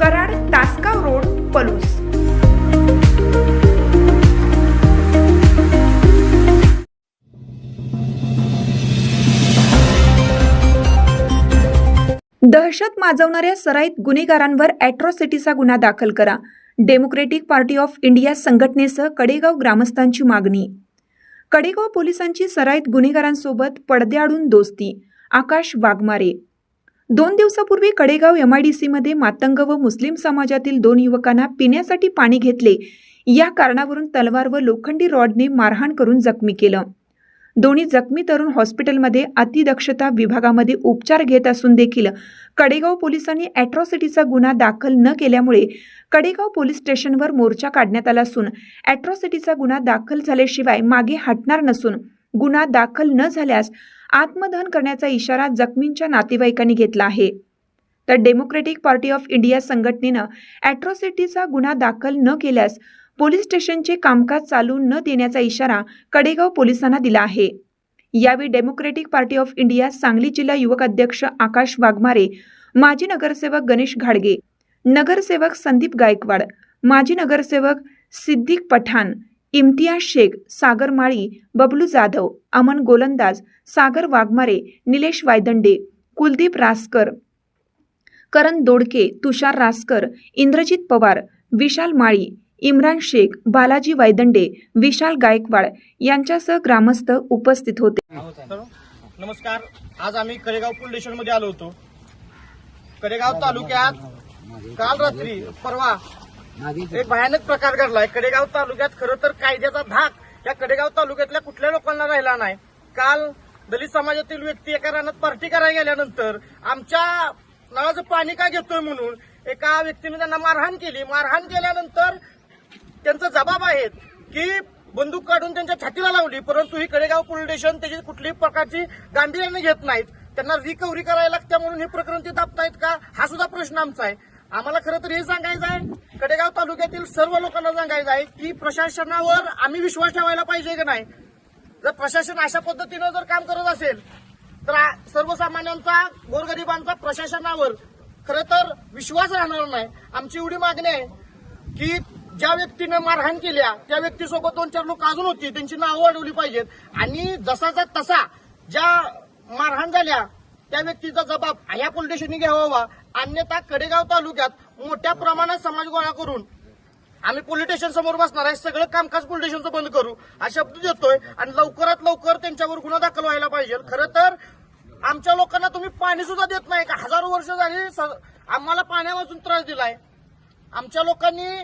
Karad Tasgaon road Palus. दहशत माजवणाऱ्या सराईत गुन्हेगारांवर अॅट्रॉसिटीचा गुन्हा दाखल करा. डेमोक्रेटिक पार्टी ऑफ इंडिया संघटनेसह कडेगाव ग्रामस्थांची मागणी. कडेगाव पोलिसांची सराईत गुन्हेगारांसोबत पडद्याआडून दोस्ती. आकाश वाघमारे दोन दिवसापूर्वी कडेगाव यम आय डी सीमध्ये मातंग व मुस्लिम समाजातील दोन युवकांना पिण्यासाठी पाणी घेतले. या कारणावरून तलवार व लोखंडी रॉडने मारहाण करून जखमी केलं. दोन्ही जखमी तरुण हॉस्पिटलमध्ये अतिदक्षता विभागामध्ये उपचार घेत असून देखील कडेगाव पोलिसांनी ॲट्रॉसिटीचा गुन्हा दाखल न केल्यामुळे कडेगाव पोलीस स्टेशनवर मोर्चा काढण्यात आला असून ॲट्रॉसिटीचा गुन्हा दाखल झाल्याशिवाय मागे हटणार नसून गुन्हा दाखल न झाल्यास आत्मदहन करण्याचा इशारा जखमींच्या नातेवाईकांनी घेतला आहे. तर डेमोक्रेटिक पार्टी ऑफ इंडिया संघटनेनं ॲट्रॉसिटीचा गुन्हा दाखल न केल्यास पोलीस स्टेशनचे कामकाज चालू न देण्याचा इशारा कडेगाव पोलिसांना दिला आहे. यावेळी democratic party of India Sangli जिल्हा युवक अध्यक्ष आकाश वाघमारे माजी नगरसेवक गणेश घाडगे नगरसेवक संदीप गायकवाड माजी नगरसेवक सिद्दीक पठाण इम्तियाज शेख सागर माळी बबलू जाधव अमन गोलंदाज सागर वाघमारे निलेश वायदंडे कुलदीप रासकर करण दोडके तुषार रासकर इंद्रजित पवार विशाल माळी इम्रान शेख बालाजी वायदंडे विशाल गायकवाड यांच्यासह ग्रामस्थ उपस्थित होते. नमस्कार. आज आम्ही कडेगाव पोलीस स्टेशनमध्ये आलो होतो. कडेगाव तालुक्यात काल रात्री परवा एक भयानक प्रकार घडलाय कडेगाव तालुक्यात खरं तर कायद्याचा धाक या कडेगाव तालुक्यातल्या कुठल्या लोकांना राहिला नाही. काल दलित समाजातील व्यक्ती एका रानात पार्टी करायला गेल्यानंतर आमच्या नळाचं पाणी का घेतोय म्हणून एका व्यक्तीने त्यांना मारहाण केली. मारहाण केल्यानंतर त्यांचा जबाब आहेत की बंदूक काढून त्यांच्या छातीला लावली. परंतु ही कडेगाव पोलीस स्टेशन त्याची कुठलीही प्रकारची गांभीर्याने घेत नाहीत. त्यांना रिकव्हरी करायला लागते म्हणून हे प्रकरण ते दाबतायत का? हा सुद्धा प्रश्न आमचा आहे. आम्हाला खरं तर हे सांगायचं आहे कडेगाव तालुक्यातील सर्व लोकांना सांगायचं आहे की प्रशासनावर आम्ही विश्वास ठेवायला पाहिजे का नाही? जर प्रशासन अशा पद्धतीनं जर काम करत असेल तर सर्वसामान्यांचा गोरगरिबांचा प्रशासनावर खरं तर विश्वास राहणार नाही. आमची एवढी मागणी आहे की ज्या व्यक्तीनं मारहाण केल्या त्या व्यक्तीसोबत दोन चार लोक अजून होती त्यांची नावं वाढवली पाहिजेत. आणि जसाचा तसा ज्या मारहाण झाल्या त्या व्यक्तीचा जबाब ह्या पोलीस स्टेशनने घ्यावा. अन्यथा कडेगाव तालुक्यात मोठ्या प्रमाणात समाज गोळा करून आम्ही पोलीस स्टेशन समोर बसणार आहे. सगळं कामकाज पोलीस स्टेशनचं बंद करू. हा शब्द देतोय आणि लवकरात लवकर त्यांच्यावर गुन्हा दाखल व्हायला पाहिजे. खरं तर आमच्या लोकांना तुम्ही पाणी सुद्धा देत नाही का? हजारो वर्ष झाली स- आम्हाला पाण्यापासून त्रास दिलाय. आमच्या लोकांनी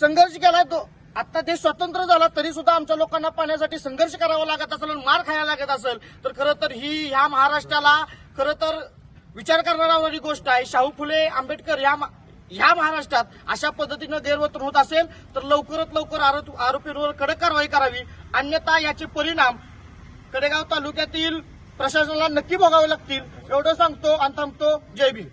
संघर्ष केला तो. आता ते स्वतंत्र झाला तरी सुद्धा आमच्या लोकांना पाण्यासाठी संघर्ष करावा लागत असेल आणि मार खायला लागत असेल. तर खरं तर ही ह्या महाराष्ट्राला खरं तर विचार करणारी गोष्ट आहे. शाहू फुले आंबेडकर या या ह्या महाराष्ट्रात अशा पद्धतीनं गैरवर्तन होत असेल तर लवकरात लवकर आरोपींवर कडक कारवाई करावी. अन्यथा याचे परिणाम कडेगाव तालुक्यातील प्रशासनाला नक्की भोगावे लागतील. एवढं सांगतो आणि थांबतो. जय भीम.